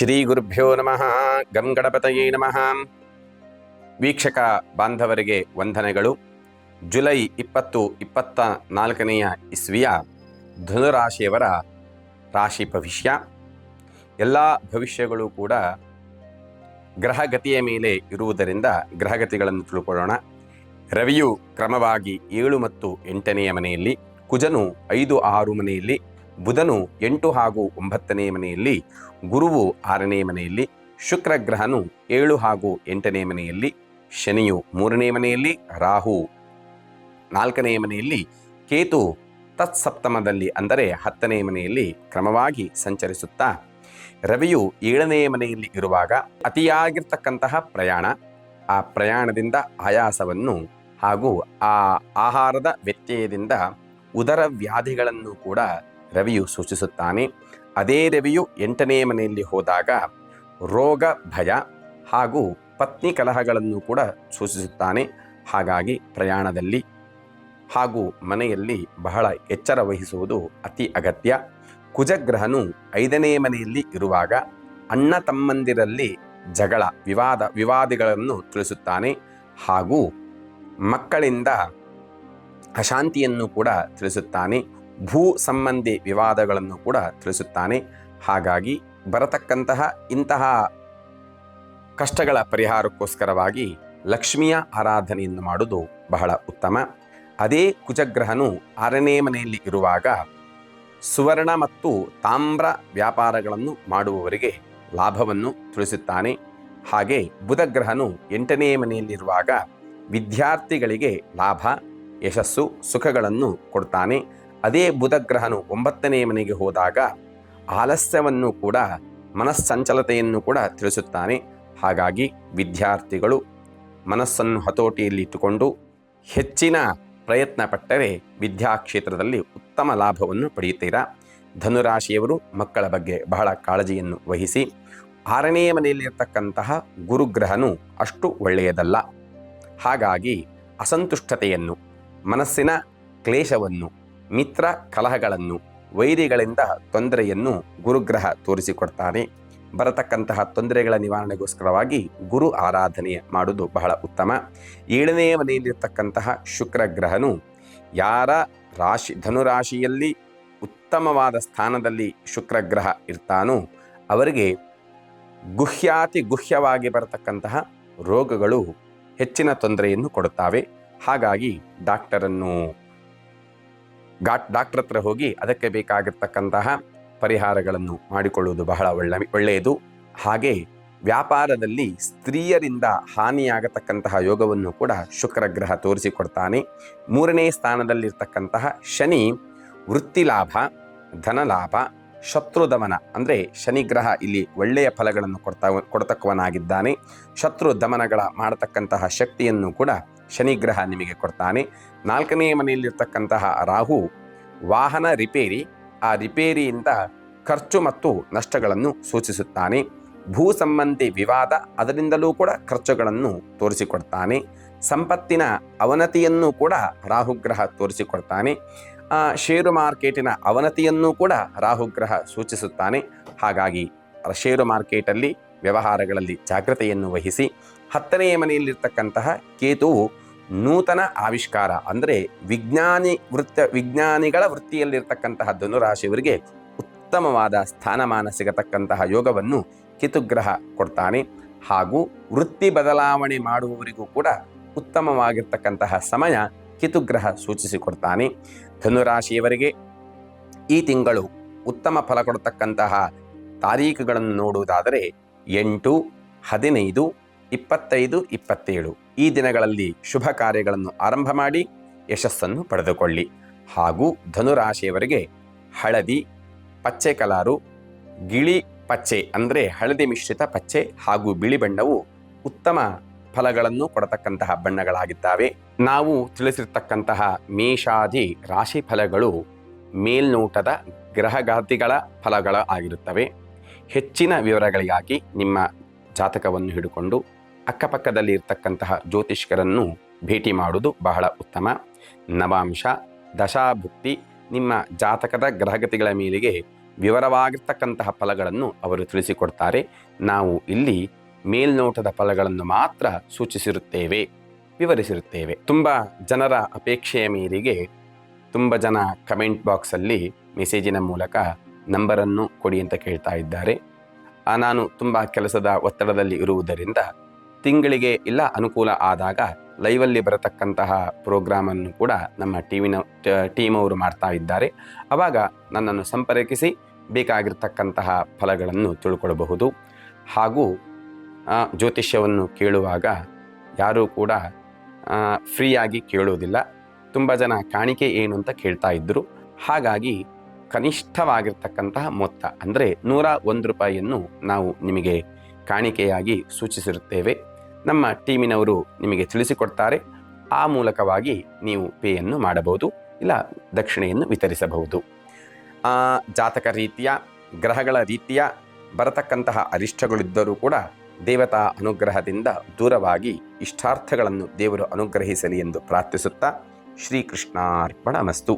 ಶ್ರೀ ಗುರುಭ್ಯೋ ನಮಃ. ಗಂ ಗಣಪತಯೇ ನಮಃ. ವೀಕ್ಷಕ ಬಾಂಧವರಿಗೆ ವಂದನೆಗಳು. ಜುಲೈ ಇಪ್ಪತ್ತು ಇಪ್ಪತ್ತ ನಾಲ್ಕನೆಯ ಇಸ್ವಿಯ ಧನುರಾಶಿಯವರ ರಾಶಿ ಭವಿಷ್ಯ. ಎಲ್ಲ ಭವಿಷ್ಯಗಳು ಕೂಡ ಗ್ರಹಗತಿಯ ಮೇಲೆ ಇರುವುದರಿಂದ ಗ್ರಹಗತಿಗಳನ್ನು ತಿಳ್ಕೊಳ್ಳೋಣ. ರವಿಯು ಕ್ರಮವಾಗಿ ಏಳು ಮತ್ತು ಎಂಟನೆಯ ಮನೆಯಲ್ಲಿ, ಕುಜನು ಐದು ಆರು ಮನೆಯಲ್ಲಿ ಬುಧನು ಎಂಟು ಹಾಗೂ ಒಂಬತ್ತನೇ ಮನೆಯಲ್ಲಿ, ಗುರುವು ಆರನೇ ಮನೆಯಲ್ಲಿ ಶುಕ್ರ ಗ್ರಹನು ಏಳು ಹಾಗೂ ಎಂಟನೇ ಮನೆಯಲ್ಲಿ, ಶನಿಯು ಮೂರನೇ ಮನೆಯಲ್ಲಿ, ರಾಹು ನಾಲ್ಕನೇ ಮನೆಯಲ್ಲಿ, ಕೇತು ತತ್ಸಪ್ತಮದಲ್ಲಿ ಅಂದರೆ ಹತ್ತನೇ ಮನೆಯಲ್ಲಿ ಕ್ರಮವಾಗಿ ಸಂಚರಿಸುತ್ತಾ, ರವಿಯು ಏಳನೇ ಮನೆಯಲ್ಲಿ ಇರುವಾಗ ಅತಿಯಾಗಿರ್ತಕ್ಕಂತಹ ಪ್ರಯಾಣ, ಆ ಪ್ರಯಾಣದಿಂದ ಆಯಾಸವನ್ನು ಹಾಗೂ ಆ ಆಹಾರದ ವ್ಯತ್ಯಯದಿಂದ ಉದರ ವ್ಯಾಧಿಗಳನ್ನು ಕೂಡ ರವಿಯು ಸೂಚಿಸುತ್ತಾನೆ, ಅದೇ ರವಿಯು ಎಂಟನೇ ಮನೆಯಲ್ಲಿ ಹೋದಾಗ ರೋಗ, ಭಯ ಹಾಗೂ ಪತ್ನಿ ಕಲಹಗಳನ್ನು ಕೂಡ ಸೂಚಿಸುತ್ತಾನೆ. ಹಾಗಾಗಿ ಪ್ರಯಾಣದಲ್ಲಿ ಹಾಗೂ ಮನೆಯಲ್ಲಿ ಬಹಳ ಎಚ್ಚರ ವಹಿಸುವುದು ಅತಿ ಅಗತ್ಯ. ಕುಜಗ್ರಹನು ಐದನೇ ಮನೆಯಲ್ಲಿ ಇರುವಾಗ ಅಣ್ಣ ತಮ್ಮಂದಿರಲ್ಲಿ ಜಗಳ, ವಿವಾದ, ವಿವಾದಿಗಳನ್ನು ತಿಳಿಸುತ್ತಾನೆ ಹಾಗೂ ಮಕ್ಕಳಿಂದ ಅಶಾಂತಿಯನ್ನು ಕೂಡ ತಿಳಿಸುತ್ತಾನೆ. ಭೂ ಸಂಬಂಧಿ ವಿವಾದಗಳನ್ನು ಕೂಡ ತಿಳಿಸುತ್ತಾನೆ. ಹಾಗಾಗಿ ಬರತಕ್ಕಂತಹ ಇಂತಹ ಕಷ್ಟಗಳ ಪರಿಹಾರಕ್ಕೋಸ್ಕರವಾಗಿ ಲಕ್ಷ್ಮಿಯ ಆರಾಧನೆಯನ್ನು ಮಾಡುವುದು ಬಹಳ ಉತ್ತಮ. ಅದೇ ಕುಜಗ್ರಹನು ಆರನೇ ಮನೆಯಲ್ಲಿ ಇರುವಾಗ ಸುವರ್ಣ ಮತ್ತು ತಾಮ್ರ ವ್ಯಾಪಾರಗಳನ್ನು ಮಾಡುವವರಿಗೆ ಲಾಭವನ್ನು ತಿಳಿಸುತ್ತಾನೆ. ಹಾಗೆ ಬುಧಗ್ರಹನು ಎಂಟನೇ ಮನೆಯಲ್ಲಿರುವಾಗ ವಿದ್ಯಾರ್ಥಿಗಳಿಗೆ ಲಾಭ, ಯಶಸ್ಸು, ಸುಖಗಳನ್ನು ಕೊಡ್ತಾನೆ. ಅದೇ ಬುಧಗ್ರಹನು ಒಂಬತ್ತನೇ ಮನೆಗೆ ಹೋದಾಗ ಆಲಸ್ಯವನ್ನು ಕೂಡ, ಮನಸ್ಸಂಚಲತೆಯನ್ನು ಕೂಡ ತಿಳಿಸುತ್ತಾನೆ. ಹಾಗಾಗಿ ವಿದ್ಯಾರ್ಥಿಗಳು ಮನಸ್ಸನ್ನು ಹತೋಟಿಯಲ್ಲಿ ಇಟ್ಟುಕೊಂಡು ಹೆಚ್ಚಿನ ಪ್ರಯತ್ನ ಪಟ್ಟರೆ ವಿದ್ಯಾಕ್ಷೇತ್ರದಲ್ಲಿ ಉತ್ತಮ ಲಾಭವನ್ನು ಪಡೆಯುತ್ತೀರಾ? ಧನುರಾಶಿಯವರು ಮಕ್ಕಳ ಬಗ್ಗೆ ಬಹಳ ಕಾಳಜಿಯನ್ನು ವಹಿಸಿ, ಆರನೇ ಮನೆಯಲ್ಲಿರ್ತಕ್ಕಂತಹ ಗುರುಗ್ರಹನು ಅಷ್ಟು ಒಳ್ಳೆಯದಲ್ಲ. ಹಾಗಾಗಿ ಅಸಂತುಷ್ಟತೆಯನ್ನು, ಮನಸ್ಸಿನ ಕ್ಲೇಶವನ್ನು ಮಿತ್ರ ಕಲಹಗಳನ್ನು, ವೈರಿಗಳಿಂದ ತೊಂದರೆಯನ್ನು ಗುರುಗ್ರಹ ತೋರಿಸಿಕೊಡ್ತಾನೆ. ಬರತಕ್ಕಂತಹ ತೊಂದರೆಗಳ ನಿವಾರಣೆಗೋಸ್ಕರವಾಗಿ ಗುರು ಆರಾಧನೆ ಮಾಡುವುದು ಬಹಳ ಉತ್ತಮ. ಏಳನೇ ಮನೆಯಲ್ಲಿರ್ತಕ್ಕಂತಹ ಶುಕ್ರ ಗ್ರಹನು ಯಾರ ರಾಶಿ, ಧನುರಾಶಿಯಲ್ಲಿ ಉತ್ತಮವಾದ ಸ್ಥಾನದಲ್ಲಿ ಶುಕ್ರ ಗ್ರಹ ಇರ್ತಾನೋ, ಅವರಿಗೆ ಗುಹ್ಯಾತಿ ಗುಹ್ಯವಾಗಿ ಬರತಕ್ಕಂತಹ ರೋಗಗಳು ಹೆಚ್ಚಿನ ತೊಂದರೆಯನ್ನು ಕೊಡುತ್ತವೆ. ಹಾಗಾಗಿ ಡಾಕ್ಟರನ್ನು ಗಾಟ್ ಡಾಕ್ಟರ್ ಹತ್ರ ಹೋಗಿ ಅದಕ್ಕೆ ಬೇಕಾಗಿರ್ತಕ್ಕಂತಹ ಪರಿಹಾರಗಳನ್ನು ಮಾಡಿಕೊಳ್ಳುವುದು ಬಹಳ ಒಳ್ಳೆ, ಒಳ್ಳೆಯದು. ಹಾಗೆ ವ್ಯಾಪಾರದಲ್ಲಿ ಸ್ತ್ರೀಯರಿಂದ ಹಾನಿಯಾಗತಕ್ಕಂತಹ ಯೋಗವನ್ನು ಕೂಡ ಶುಕ್ರ ಗ್ರಹ ತೋರಿಸಿಕೊಡ್ತಾನೆ. ಮೂರನೇ ಸ್ಥಾನದಲ್ಲಿರ್ತಕ್ಕಂತಹ ಶನಿ ವೃತ್ತಿ ಲಾಭ ಧನಲಾಭ ಶತ್ರು ದಮನ, ಅಂದರೆ ಶನಿಗ್ರಹ ಇಲ್ಲಿ ಒಳ್ಳೆಯ ಫಲಗಳನ್ನು ಕೊಡ್ತಾ ಕೊಡತಕ್ಕವನಾಗಿದ್ದಾನೆ. ಶತ್ರು ದಮನಗಳ ಮಾಡತಕ್ಕಂತಹ ಶಕ್ತಿಯನ್ನು ಕೂಡ ಶನಿಗ್ರಹ ನಿಮಗೆ ಕೊಡ್ತಾನೆ. ನಾಲ್ಕನೇ ಮನೆಯಲ್ಲಿರ್ತಕ್ಕಂತಹ ರಾಹು ವಾಹನ ರಿಪೇರಿ ಆ ರಿಪೇರಿಯಿಂದ ಖರ್ಚು ಮತ್ತು ನಷ್ಟಗಳನ್ನು ಸೂಚಿಸುತ್ತಾನೆ. ಭೂ ಸಂಬಂಧಿ ವಿವಾದ ಅದರಿಂದಲೂ ಕೂಡ ಖರ್ಚುಗಳನ್ನು ತೋರಿಸಿಕೊಡ್ತಾನೆ. ಸಂಪತ್ತಿನ ಅವನತಿಯನ್ನು ಕೂಡ ರಾಹುಗ್ರಹ ತೋರಿಸಿಕೊಡ್ತಾನೆ. ಆ, ಷೇರು ಮಾರ್ಕೆಟಿನ ಅವನತಿಯನ್ನು ಕೂಡ ರಾಹುಗ್ರಹ ಸೂಚಿಸುತ್ತಾನೆ. ಹಾಗಾಗಿ ಷೇರು ಮಾರ್ಕೆಟಲ್ಲಿ ವ್ಯವಹಾರಗಳಲ್ಲಿ ಜಾಗ್ರತೆಯನ್ನು ವಹಿಸಿ ಹತ್ತನೆಯ ಮನೆಯಲ್ಲಿರ್ತಕ್ಕಂತಹ ಕೇತುವು ನೂತನ ಆವಿಷ್ಕಾರ, ಅಂದರೆ ವಿಜ್ಞಾನಿ ವೃತ್ತ, ವಿಜ್ಞಾನಿಗಳ ವೃತ್ತಿಯಲ್ಲಿರ್ತಕ್ಕಂತಹ ಧನುರಾಶಿಯವರಿಗೆ ಉತ್ತಮವಾದ ಸ್ಥಾನಮಾನ ಸಿಗತಕ್ಕಂತಹ ಯೋಗವನ್ನು ಕಿತುಗ್ರಹ ಕೊಡ್ತಾನೆ. ಹಾಗೂ ವೃತ್ತಿ ಬದಲಾವಣೆ ಮಾಡುವವರಿಗೂ ಕೂಡ ಉತ್ತಮವಾಗಿರ್ತಕ್ಕಂತಹ ಸಮಯ ಕೇತುಗ್ರಹ ಸೂಚಿಸಿಕೊಡ್ತಾನೆ. ಧನುರಾಶಿಯವರಿಗೆ ಈ ತಿಂಗಳು ಉತ್ತಮ ಫಲ ಕೊಡತಕ್ಕಂತಹ ತಾರೀಖುಗಳನ್ನು ನೋಡುವುದಾದರೆ ಎಂಟು, ಹದಿನೈದು ಇಪ್ಪತ್ತೈದು, ಇಪ್ಪತ್ತೇಳು. ಈ ದಿನಗಳಲ್ಲಿ ಶುಭ ಕಾರ್ಯಗಳನ್ನು ಆರಂಭ ಮಾಡಿ ಯಶಸ್ಸನ್ನು ಪಡೆದುಕೊಳ್ಳಿ. ಹಾಗೂ ಧನುರಾಶಿಯವರಿಗೆ ಹಳದಿ ಪಚ್ಚೆ ಕಲಾರು, ಗಿಳಿ ಪಚ್ಚೆ ಅಂದರೆ ಹಳದಿ ಮಿಶ್ರಿತ ಪಚ್ಚೆ ಹಾಗೂ ಬಿಳಿ ಬಣ್ಣವು ಉತ್ತಮ ಫಲಗಳನ್ನು ಕೊಡತಕ್ಕಂತಹ ಬಣ್ಣಗಳಾಗಿದ್ದಾವೆ. ನಾವು ತಿಳಿಸಿರ್ತಕ್ಕಂತಹ ಮೇಷಾದಿ ರಾಶಿ ಫಲಗಳು ಮೇಲ್ನೋಟದ ಗ್ರಹಗಾತಿಗಳ ಫಲಗಳ ಆಗಿರುತ್ತವೆ. ಹೆಚ್ಚಿನ ವಿವರಗಳಿಗಾಗಿ ನಿಮ್ಮ ಜಾತಕವನ್ನು ಹಿಡಿಕೊಂಡು ಅಕ್ಕಪಕ್ಕದಲ್ಲಿ ಇರ್ತಕ್ಕಂತಹ ಜ್ಯೋತಿಷ್ಕರನ್ನು ಭೇಟಿ ಮಾಡುವುದು ಬಹಳ ಉತ್ತಮ. ನವಾಂಶ, ದಶಾಭುಕ್ತಿ, ನಿಮ್ಮ ಜಾತಕದ ಗ್ರಹಗತಿಗಳ ಮೇಲೆಗೆ ವಿವರವಾಗಿರ್ತಕ್ಕಂತಹ ಫಲಗಳನ್ನು ಅವರು ತಿಳಿಸಿಕೊಡ್ತಾರೆ. ನಾವು ಇಲ್ಲಿ ಮೇಲ್ನೋಟದ ಫಲಗಳನ್ನು ಮಾತ್ರ ಸೂಚಿಸಿರುತ್ತೇವೆ, ವಿವರಿಸಿರುತ್ತೇವೆ. ತುಂಬ ಜನರ ಅಪೇಕ್ಷೆಯ ಮೇರೆಗೆ ತುಂಬ ಜನ ಕಮೆಂಟ್ ಬಾಕ್ಸಲ್ಲಿ ಮೆಸೇಜಿನ ಮೂಲಕ ನಂಬರನ್ನು ಕೊಡಿ ಅಂತ ಕೇಳ್ತಾ ಇದ್ದಾರೆ. ನಾನು ತುಂಬ ಕೆಲಸದ ಒತ್ತಡದಲ್ಲಿ ಇರುವುದರಿಂದ ತಿಂಗಳಿಗೆ ಇಲ್ಲ ಅನುಕೂಲ ಆದಾಗ ಲೈವಲ್ಲಿ ಬರತಕ್ಕಂತಹ ಪ್ರೋಗ್ರಾಮನ್ನು ಕೂಡ ನಮ್ಮ ಟಿವಿನ, ಟೀಮ್ ಅವರು ಮಾಡ್ತಾ ಇದ್ದಾರೆ. ಆವಾಗ ನನ್ನನ್ನು ಸಂಪರ್ಕಿಸಿ ಬೇಕಾಗಿರ್ತಕ್ಕಂತಹ ಫಲಗಳನ್ನು ತಿಳ್ಕೊಳ್ಬಹುದು. ಹಾಗೂ ಜ್ಯೋತಿಷ್ಯವನ್ನು ಕೇಳುವಾಗ ಯಾರೂ ಕೂಡ ಫ್ರೀಯಾಗಿ ಕೇಳೋದಿಲ್ಲ ತುಂಬ ಜನ ಕಾಣಿಕೆ ಏನು ಅಂತ ಕೇಳ್ತಾ ಇದ್ದರು ಹಾಗಾಗಿ ಕನಿಷ್ಠವಾಗಿರ್ತಕ್ಕಂತಹ ಮೊತ್ತ, ಅಂದರೆ ನೂರ ಒಂದು ರೂಪಾಯಿಯನ್ನು ನಾವು ನಿಮಗೆ ಕಾಣಿಕೆಯಾಗಿ ಸೂಚಿಸಿರುತ್ತೇವೆ. ನಮ್ಮ ಟೀಮಿನವರು ನಿಮಗೆ ತಿಳಿಸಿಕೊಡ್ತಾರೆ. ಆ ಮೂಲಕವಾಗಿ ನೀವು ಪೇಯನ್ನು ಮಾಡಬಹುದು, ಇಲ್ಲ ದಕ್ಷಿಣೆಯನ್ನು ವಿತರಿಸಬಹುದು. ಜಾತಕ ರೀತಿಯ, ಗ್ರಹಗಳ ರೀತಿಯ ಬರತಕ್ಕಂತಹ ಅರಿಷ್ಟಗಳಿದ್ದರೂ ಕೂಡ ದೇವತಾ ಅನುಗ್ರಹದಿಂದ ದೂರವಾಗಿ ಇಷ್ಟಾರ್ಥಗಳನ್ನು ದೇವರು ಅನುಗ್ರಹಿಸಲಿ ಎಂದು ಪ್ರಾರ್ಥಿಸುತ್ತಾ ಶ್ರೀಕೃಷ್ಣಾರ್ಪಣ ಮಸ್ತು